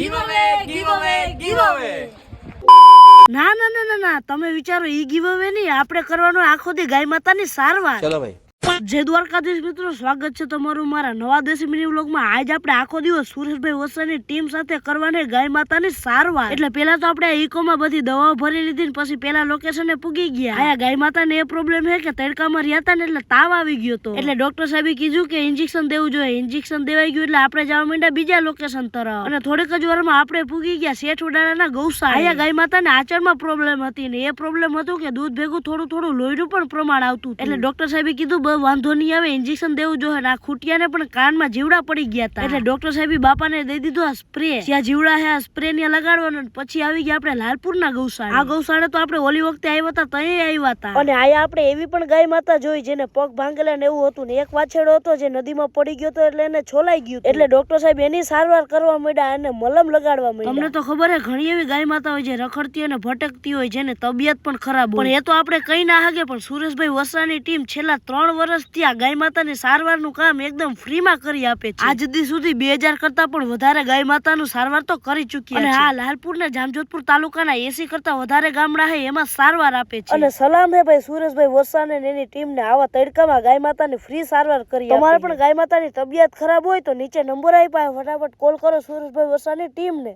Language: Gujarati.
ગીવ અવે ના ના ના ના ના તમે વિચારો ઈ ગીવ અવે નહીં આપણે કરવાનો આખો દી ગાય માતાની સારવાર. ચલો ભાઈ. જય દ્વારકાધીશ મિત્રો, સ્વાગત છે તમારું મારા નવા દેશી મિની વ્લોગમાં આજ આપણે આખો દિવસ સુરેશભાઈ વસાની ટીમ સાથે કરવાની ગાય માતાની સારવાર. એટલે પેલા તો આપણે ઇકોમાં બધી દવાઓ ભરી લીધી ને પછી પેલા લોકેશને પૂગી ગયા. આયા ગાય માતાને એ પ્રોબ્લેમ છે કે તડકામાં રહ્યા હતા ને એટલે તાવ આવી ગયો હતો એટલે ડોક્ટર સાહેબે કીધું કે ઇન્જેક્શન દેવું જોઈએ. ઇન્જેક્શન દેવાઈ ગયું એટલે આપણે જવા માંડ્યા બીજા લોકેશન તરફ. અને થોડીક જ વારમાં આપણે પૂગી ગયા શેઠ ઉડાડાના ગૌસા આયા ગાય માતાને આચરમાં પ્રોબ્લેમ હતી ને એ પ્રોબ્લેમ હતું કે દૂધ ભેગું થોડું થોડું લોહીનું પણ પ્રમાણ આવતું એટલે ડોક્ટર સાહેબે કીધું "બહુ વાંધો નહીં આવે ઇન્જેક્શન દેવું જોઈએ ને આ ખૂટિયાને પણ કાનમાં જીવડા પડી ગયા હતા એટલે ડોક્ટર સાહેબ બાપાને દઈ દીધું આ સ્પ્રે જ્યાં જીવડા હે આ સ્પ્રે ને લગાડવાનો પછી આવી ગયા આપણે લાલપુરના ગૌશાળા. આ ગૌશાળા તો આપણે ઓલી વખતે આવ્યા હતા ત્યાં આવ્યા હતા. અને આયા આપણે એવી પણ ગાય માતા જોઈ જેને પગ ભાંગેલા ને એવું હતું ને એક વાછેડો હતો જે નદીમાં પડી ગયો હતો એટલે એને છોલાઈ ગયું એટલે ડોક્ટર સાહેબ એની સારવાર કરવા માંડ્યા અને મલમ લગાડવા માંડ્યા. તમને તો ખબર છે ઘણી એવી ગાય માતા હોય જે રખડતી અને ભટકતી હોય જેને તબિયત પણ ખરાબ હોય. પણ એ તો આપણે કઈ ના હાગે પણ સુરેશભાઈ વસાની ટીમ છેલ્લા ત્રણ વર્ષથી આ ગાય માતાની સારવારનું કામ એકદમ ફ્રીમાં કરી આપે છે. આજ દી સુધી બે હજાર કરતા પણ વધારે ગાય માતાનું સારવાર તો કરી ચૂક્યા અને હા લાલપુર ને જામજોધપુર તાલુકાના એસી કરતા વધારે ગામડા હે એમાં સારવાર આપે છે. અને સલામ હે ભાઈ સુરેશભાઈ વરસાને ને એની ટીમને આવા તડકામાં ગાય માતાની ફ્રી સારવાર કરી તમારે પણ ગાય માતાની તબિયત ખરાબ હોય તો નીચે નંબર આપ્યા ફટાફટ કોલ કરો સુરેશભાઈ ટીમ ટીમને.